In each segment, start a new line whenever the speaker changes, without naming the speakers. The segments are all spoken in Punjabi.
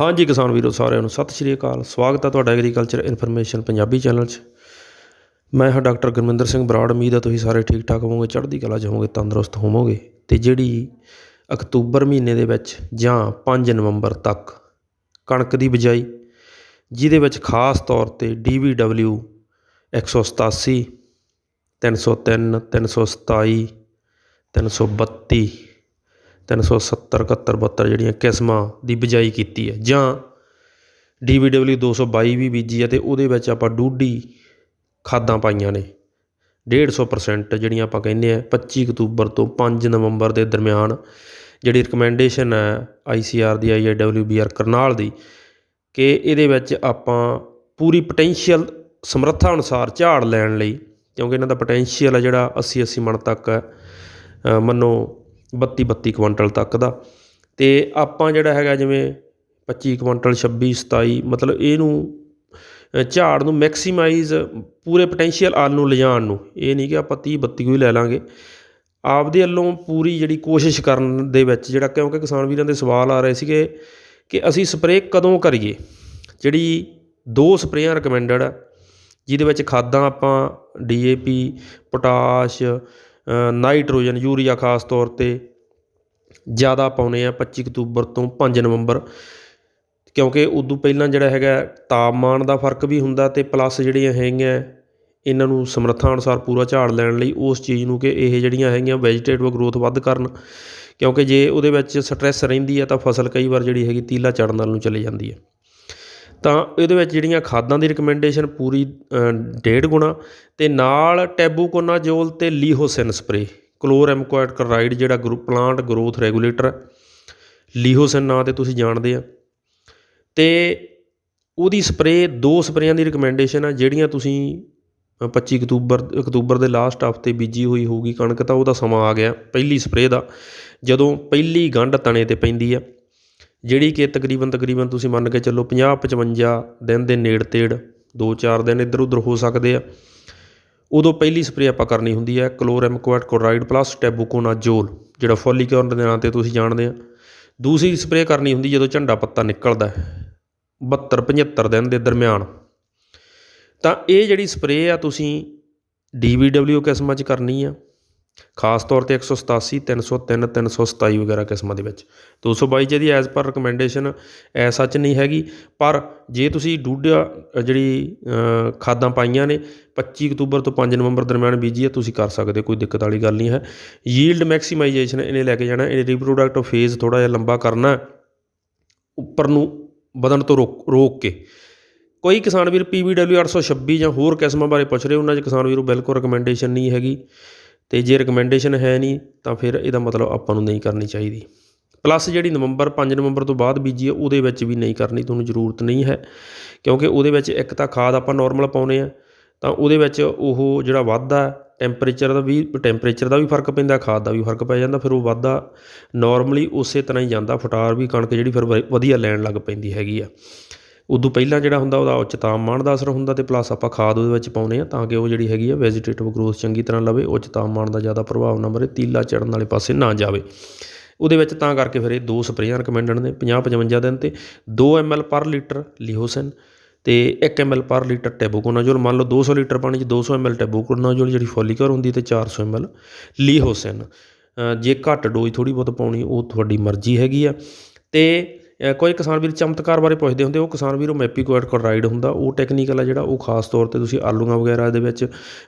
ਹਾਂਜੀ ਕਿਸਾਨ ਵੀਰੋ, ਸਾਰਿਆਂ ਨੂੰ ਸਤਿ ਸ਼੍ਰੀ ਅਕਾਲ। ਸਵਾਗਤ ਹੈ ਤੁਹਾਡਾ ਐਗਰੀਕਲਚਰ ਇਨਫੋਰਮੇਸ਼ਨ ਪੰਜਾਬੀ ਚੈਨਲ 'ਚ। ਮੈਂ ਹਾਂ ਡਾਕਟਰ ਗੁਰਮਿੰਦਰ ਸਿੰਘ ਬਰਾੜ। ਉਮੀਦ ਹੈ ਤੁਸੀਂ ਸਾਰੇ ਠੀਕ ਠਾਕ ਹੋਵੋਗੇ, ਚੜ੍ਹਦੀ ਕਲਾ 'ਚ ਹੋਵੋਗੇ, ਤੰਦਰੁਸਤ ਹੋਵੋਗੇ। ਤੇ ਜਿਹੜੀ ਅਕਤੂਬਰ ਮਹੀਨੇ ਦੇ ਵਿੱਚ ਜਾਂ 5 ਨਵੰਬਰ ਤੱਕ ਕਣਕ ਦੀ ਬਿਜਾਈ, ਜਿਹਦੇ ਵਿੱਚ ਖਾਸ ਤੌਰ ਤੇ DVW 187 303 327 332 370 71 72 ਜਿਹੜੀਆਂ ਕਿਸਮਾਂ ਦੀ ਬਿਜਾਈ ਕੀਤੀ ਹੈ। ਜਾਂ ਡੀ ਵੀ ਡਬਲਿਊ ਦੋ ਸੌ ਬਾਈ ਵੀ ਬੀਜੀ ਹੈ ਅਤੇ ਉਹਦੇ ਵਿੱਚ ਆਪਾਂ ਡੂਢੀ ਖਾਦਾਂ ਪਾਈਆਂ ਨੇ। 150% ਜਿਹੜੀਆਂ ਆਪਾਂ ਕਹਿੰਦੇ ਆ 25 ਅਕਤੂਬਰ ਤੋਂ 5 ਨਵੰਬਰ ਦੇ ਦਰਮਿਆਨ ਜਿਹੜੀ ਰਿਕਮੈਂਡੇਸ਼ਨ ਹੈ I C R the, I I W B R Karnal ਦੀ ਕਿ ਇਹਦੇ ਵਿੱਚ ਆਪਾਂ ਪੂਰੀ ਪੋਟੈਂਸ਼ੀਅਲ ਸਮਰੱਥਾ ਅਨੁਸਾਰ ਝਾੜ ਲੈਣ ਲਈ, ਕਿਉਂਕਿ ਇਹਨਾਂ ਦਾ ਪੋਟੈਂਸ਼ੀਅਲ ਹੈ ਜਿਹੜਾ 80 80 ਮਣ ਤੱਕ ਹੈ। ਮੰਨੋ 32 32 ਕੁਇੰਟਲ ਤੱਕ ਦਾ। ਅਤੇ ਆਪਾਂ ਜਿਹੜਾ ਹੈਗਾ ਜਿਵੇਂ 25 ਕੁਇੰਟਲ 26 27 ਮਤਲਬ ਇਹਨੂੰ ਝਾੜ ਨੂੰ ਮੈਕਸੀਮਾਈਜ਼ ਪੂਰੇ ਪੋਟੈਂਸ਼ੀਅਲ ਆਲ ਨੂੰ ਲਿਜਾਣ ਨੂੰ। ਇਹ ਨਹੀਂ ਕਿ ਆਪਾਂ ਤੀਹ ਬੱਤੀ ਕੋਈ ਲੈ ਲਾਂਗੇ। ਆਪਦੇ ਵੱਲੋਂ ਪੂਰੀ ਜਿਹੜੀ ਕੋਸ਼ਿਸ਼ ਕਰਨ ਦੇ ਵਿੱਚ ਜਿਹੜਾ ਕਿਉਂਕਿ ਕਿਸਾਨ ਵੀਰਾਂ ਦੇ ਸਵਾਲ ਆ ਰਹੇ ਸੀਗੇ ਕਿ ਅਸੀਂ ਸਪਰੇਅ ਕਦੋਂ ਕਰੀਏ? ਜਿਹੜੀ ਦੋ ਸਪਰੇਆਂ ਰਿਕਮੈਂਡਡ ਆ, ਜਿਹਦੇ ਵਿੱਚ ਖਾਦਾਂ ਆਪਾਂ ਡੀਏਪੀ ਪੋਟਾਸ਼ ਨਾਈਟ੍ਰੋਜਨ, ਯੂਰੀਆ ਖਾਸ ਤੌਰ ਤੇ ਜ਼ਿਆਦਾ ਪਾਉਂਦੇ ਹਾਂ ਪੱਚੀ ਅਕਤੂਬਰ ਤੋਂ ਪੰਜ ਨਵੰਬਰ, ਕਿਉਂਕਿ ਉਦੋਂ ਪਹਿਲਾਂ ਜਿਹੜਾ ਹੈਗਾ ਤਾਪਮਾਨ ਦਾ ਫ਼ਰਕ ਵੀ ਹੁੰਦਾ ਅਤੇ ਪਲੱਸ ਜਿਹੜੀਆਂ ਹੈਗੀਆਂ ਇਹਨਾਂ ਨੂੰ ਸਮਰੱਥਾ ਅਨੁਸਾਰ ਪੂਰਾ ਝਾੜ ਲੈਣ ਲਈ ਉਸ ਚੀਜ਼ ਨੂੰ ਕਿ ਇਹ ਜਿਹੜੀਆਂ ਹੈਗੀਆਂ ਵੈਜੀਟੇਟਿਵ ਗਰੋਥ ਵੱਧ ਕਰਨ, ਕਿਉਂਕਿ ਜੇ ਉਹਦੇ ਵਿੱਚ ਸਟ੍ਰੈਸ ਰਹਿੰਦੀ ਹੈ ਤਾਂ ਫਸਲ ਕਈ ਵਾਰ ਜਿਹੜੀ ਹੈਗੀ ਤੀਲਾ ਚੜਨ ਵੱਲ ਨੂੰ ਚਲੇ ਜਾਂਦੀ ਹੈ ਤਾਂ ਇਹਦੇ ਵਿੱਚ ਜਿਹੜੀਆਂ ਖਾਦਾਂ ਦੀ ਰਿਕਮੈਂਡੇਸ਼ਨ ਪੂਰੀ ਡੇਢ ਗੁਣਾ ਅਤੇ ਨਾਲ ਟੈਬੂਕੋਨਾਜੋਲ ਅਤੇ ਲੀਹੋਸਿਨ ਸਪਰੇ ਕਲੋਰੈਮਕੋਇਡ ਕਰਾਈਡ ਜਿਹੜਾ ਗਰੋ ਪਲਾਂਟ ਗਰੋਥ ਰੈਗੂਲੇਟਰ ਹੈ ਲੀਹੋਸਿਨ ਨਾਂ ਤੇ ਤੁਸੀਂ ਜਾਣਦੇ ਆ। ਅਤੇ ਉਹਦੀ ਸਪਰੇ ਦੋ ਸਪਰੇਆਂ ਦੀ ਰਿਕਮੈਂਡੇਸ਼ਨ ਆ ਜਿਹੜੀਆਂ ਤੁਸੀਂ ਅ, 25 ਅਕਤੂਬਰ ਅਕਤੂਬਰ ਦੇ ਲਾਸਟ ਹਫ਼ਤੇ ਬੀਜੀ ਹੋਈ ਹੋਊਗੀ ਕਣਕ ਤਾਂ ਉਹਦਾ ਸਮਾਂ ਆ ਗਿਆ ਪਹਿਲੀ ਸਪਰੇ ਦਾ। ਜਦੋਂ ਪਹਿਲੀ ਗੰਢ ਤਣੇ ਤੇ ਪੈਂਦੀ ਆ ਜਿਹੜੀ ਕਿ ਤਕਰੀਬਨ ਤਕਰੀਬਨ ਤੁਸੀਂ ਮੰਨ ਕੇ ਚੱਲੋ 50 55 ਦਿਨ ਦੇ ਨੇੜ ਤੇੜ 2-4 ਦਿਨ ਇੱਧਰ ਉੱਧਰ ਹੋ ਸਕਦੇ ਆ। ਉਦੋਂ ਪਹਿਲੀ ਸਪਰੇਅ ਆਪਾਂ ਕਰਨੀ ਹੁੰਦੀ ਹੈ ਕਲੋਰੈਮਕੋਇਡ ਕੋਰਾਈਡ ਪਲੱਸ ਟੈਬੂਕੋਨਾਜੋਲ ਜਿਹੜਾ ਫੋਲੀਕਰਨ ਦੇ ਨਾਂ ਤੇ ਤੁਸੀਂ ਜਾਣਦੇ ਆ। ਦੂਸਰੀ ਸਪਰੇਅ ਕਰਨੀ ਹੁੰਦੀ ਜਦੋਂ ਝੰਡਾ ਪੱਤਾ ਨਿਕਲਦਾ ਹੈ 72-75 ਦਿਨ ਦੇ ਦਰਮਿਆਨ। ਤਾਂ ਇਹ ਜਿਹੜੀ ਸਪਰੇਅ ਆ ਤੁਸੀਂ DVW ਕਿਸਮਾਂ 'ਚ ਕਰਨੀ ਆ। ਖਾਸ ਤੌਰ 'ਤੇ ਇੱਕ ਸੌ ਸਤਾਸੀ, ਤਿੰਨ ਸੌ, ਤਿੰਨ ਤਿੰਨ ਸੌ ਸਤਾਈ ਵਗੈਰਾ ਕਿਸਮਾਂ ਦੇ ਵਿੱਚ। ਦੋ ਸੌ ਬਾਈ ਜਿਹਦੀ ਐਜ਼ ਪਰ ਰਿਕਮੈਂਡੇਸ਼ਨ ਐ ਸੱਚ ਨਹੀਂ ਹੈਗੀ, ਪਰ ਜੇ ਤੁਸੀਂ ਡੂਡਿਆ ਜਿਹੜੀ ਖਾਦਾਂ ਪਾਈਆਂ ਨੇ 25 ਅਕਤੂਬਰ ਤੋਂ 5 ਨਵੰਬਰ ਦਰਮਿਆਨ ਬੀਜੀ ਹੈ, ਤੁਸੀਂ ਕਰ ਸਕਦੇ ਕੋਈ ਦਿੱਕਤ ਵਾਲੀ ਗੱਲ ਨਹੀਂ ਹੈ। ਯੀਲਡ ਮੈਕਸੀਮਾਈਜੇਸ਼ਨ ਇਹਨੇ ਲੈ ਕੇ ਜਾਣਾ ਇਹ ਰੀਪਰੋਡਕਟ ਫੇਜ਼ ਥੋੜਾ ਜਿਹਾ ਲੰਬਾ ਕਰਨਾ, ਉੱਪਰ ਨੂੰ ਵਧਣ ਤੋਂ ਰੋਕ ਰੋਕ ਕੇ। ਕੋਈ ਕਿਸਾਨ ਵੀਰ PBW 826 ਜਾਂ ਹੋਰ ਕਿਸਮਾਂ ਬਾਰੇ ਪੁੱਛ ਰਹੇ ਉਹਨਾਂ 'ਚ ਕਿਸਾਨ ਵੀਰ ਵੀਰੋ ਬਿਲਕੁਲ ਰეკਮੈਂਡੇਸ਼ਨ ਨਹੀਂ ਹੈਗੀ। ਅਤੇ ਜੇ ਰਿਕਮੈਂਡੇਸ਼ਨ ਹੈ ਨਹੀਂ, ਤਾਂ ਫਿਰ ਇਹਦਾ ਮਤਲਬ ਆਪਾਂ ਨੂੰ ਨਹੀਂ ਕਰਨੀ ਚਾਹੀਦੀ। ਪਲੱਸ ਜਿਹੜੀ ਨਵੰਬਰ, ਪੰਜ ਨਵੰਬਰ ਤੋਂ ਬਾਅਦ ਬੀਜੀ ਹੈ, ਉਹਦੇ ਵਿੱਚ ਵੀ ਨਹੀਂ ਕਰਨੀ, ਤੁਹਾਨੂੰ ਜ਼ਰੂਰਤ ਨਹੀਂ ਹੈ। ਕਿਉਂਕਿ ਉਹਦੇ ਵਿੱਚ ਇੱਕ ਤਾਂ ਖਾਦ ਆਪਾਂ ਨੋਰਮਲ ਪਾਉਂਦੇ ਹਾਂ, ਤਾਂ ਉਹਦੇ ਵਿੱਚ ਉਹ ਜਿਹੜਾ ਵਾਧਾ ਟੈਂਪਰੇਚਰ ਦਾ ਵੀ ਟੈਂਪਰੇਚਰ ਦਾ ਵੀ ਫ਼ਰਕ ਪੈਂਦਾ, ਖਾਦ ਦਾ ਵੀ ਫ਼ਰਕ ਪੈ ਜਾਂਦਾ, ਫਿਰ ਉਹ ਵਾਧਾ ਨੋਰਮਲੀ ਉਸੇ ਤਰ੍ਹਾਂ ਹੀ ਜਾਂਦਾ, ਫਟਾਰ ਵੀ ਕਣਕ ਜਿਹੜੀ ਫਿਰ ਵ- ਵਧੀਆ ਲੈਣ ਲੱਗ ਪੈਂਦੀ ਹੈਗੀ ਆ। ਉਦੋਂ ਪਹਿਲਾਂ ਜਿਹੜਾ ਹੁੰਦਾ ਉਹਦਾ ਉੱਚ ਤਾਪਮਾਨ ਦਾ ਅਸਰ ਹੁੰਦਾ ਅਤੇ ਪਲੱਸ ਆਪਾਂ ਖਾਦ ਉਹਦੇ ਵਿੱਚ ਪਾਉਂਦੇ ਹਾਂ ਤਾਂ ਕਿ ਉਹ ਜਿਹੜੀ ਹੈਗੀ ਆ ਵੈਜੀਟੇਟਿਵ ਗਰੋਥ ਚੰਗੀ ਤਰ੍ਹਾਂ ਲਵੇ ਉੱਚ ਤਾਪਮਾਨ ਦਾ ਜ਼ਿਆਦਾ ਪ੍ਰਭਾਵ ਨਾ ਮਰੇ ਤੀਲਾ ਚੜਨ ਵਾਲੇ ਪਾਸੇ ਨਾ ਜਾਵੇ। ਉਹਦੇ ਵਿੱਚ ਤਾਂ ਕਰਕੇ ਫਿਰ ਇਹ ਦੋ ਸਪਰੇਆਂ ਰਿਕਮੈਂਡਡ ਨੇ 50 55 ਦਿਨ ਤੇ 2 ml ਪਰ ਲੀਟਰ ਲੀਹੋਸਿਨ ਤੇ 1 ml ਪਰ ਲੀਟਰ ਟੈਬੂਕੋਨਾਜੋਲ ਮੰਨ ਲਓ 200 ਲੀਟਰ ਪਾਣੀ 'ਚ 200 ml ਟੈਬੂਕੋਨਾਜੋਲ ਜਿਹੜੀ ਫੋਲੀਕਰ ਹੁੰਦੀ ਤੇ 400 ml ਲੀਹੋਸਿਨ। ਅ, ਜੇ ਘੱਟ ਡੋਜ਼ ਥੋੜੀ ਬਹੁਤ ਪਾਉਣੀ ਉਹ ਤੁਹਾਡੀ ਮਰਜ਼ੀ ਹੈਗੀ ਆ। ਤੇ ਕੋਈ ਕਿਸਾਨ ਵੀਰ ਚਮਤਕਾਰ ਬਾਰੇ ਪੁੱਛਦੇ ਹੁੰਦੇ ਉਹ ਕਿਸਾਨ ਵੀਰ ਉਹ ਮੈਪੀਕੋਇਡ ਕਲੋਰਾਈਡ ਹੁੰਦਾ ਉਹ ਟੈਕਨੀਕਲ ਆ ਜਿਹੜਾ ਉਹ ਖਾਸ ਤੌਰ ਤੇ ਤੁਸੀਂ ਆਲੂਆਂ ਵਗੈਰਾ ਦੇ ਵਿੱਚ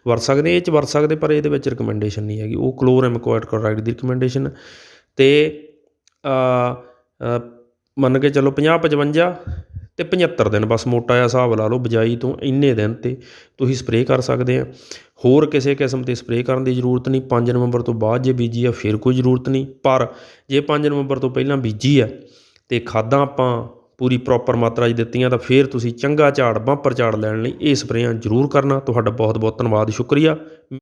ਵਰਤ ਸਕਦੇ ਇਹ ਚ ਵਰਤ ਸਕਦੇ ਪਰ ਇਹਦੇ ਵਿੱਚ ਰਿਕਮੈਂਡੇਸ਼ਨ ਨਹੀਂ ਹੈਗੀ। ਉਹ ਕਲੋਰੈਮਕੋਇਡ ਕਲੋਰਾਈਡ ਦੀ ਰਿਕਮੈਂਡੇਸ਼ਨ ਤੇ ਅ, ਮੰਨ ਕੇ ਚੱਲੋ 50 55 ਤੇ 75 ਦਿਨ ਬਸ ਮੋਟਾ ਜਿਹਾ ਹਿਸਾਬ ਲਾ ਲਓ ਬਜਾਈ ਤੋਂ ਇੰਨੇ ਦਿਨ ਤੇ ਤੁਸੀਂ ਸਪਰੇਅ ਕਰ ਸਕਦੇ ਆ। ਹੋਰ ਕਿਸੇ ਕਿਸਮ ਤੇ ਸਪਰੇਅ ਕਰਨ ਦੀ ਜ਼ਰੂਰਤ ਨਹੀਂ 5 ਨਵੰਬਰ ਤੋਂ ਬਾਅਦ ਜੇ ਬੀਜੀ ਆ ਫਿਰ ਕੋਈ ਜ਼ਰੂਰਤ ਨਹੀਂ। ਪਰ ਜੇ 5 ਨਵੰਬਰ ਤੋਂ ਪਹਿਲਾਂ ਬੀਜੀ ਆ ਅਤੇ ਖਾਦਾਂ ਆਪਾਂ ਪੂਰੀ ਪ੍ਰੋਪਰ ਮਾਤਰਾ 'ਚ ਦਿੱਤੀਆਂ ਤਾਂ ਫਿਰ ਤੁਸੀਂ ਚੰਗਾ ਝਾੜ ਬੰਪਰ ਝਾੜ ਲੈਣ ਲਈ ਇਹ ਸਪਰੇਆਂ ਜ਼ਰੂਰ ਕਰਨਾ। ਤੁਹਾਡਾ ਬਹੁਤ ਬਹੁਤ ਧੰਨਵਾਦ, ਸ਼ੁਕਰੀਆ।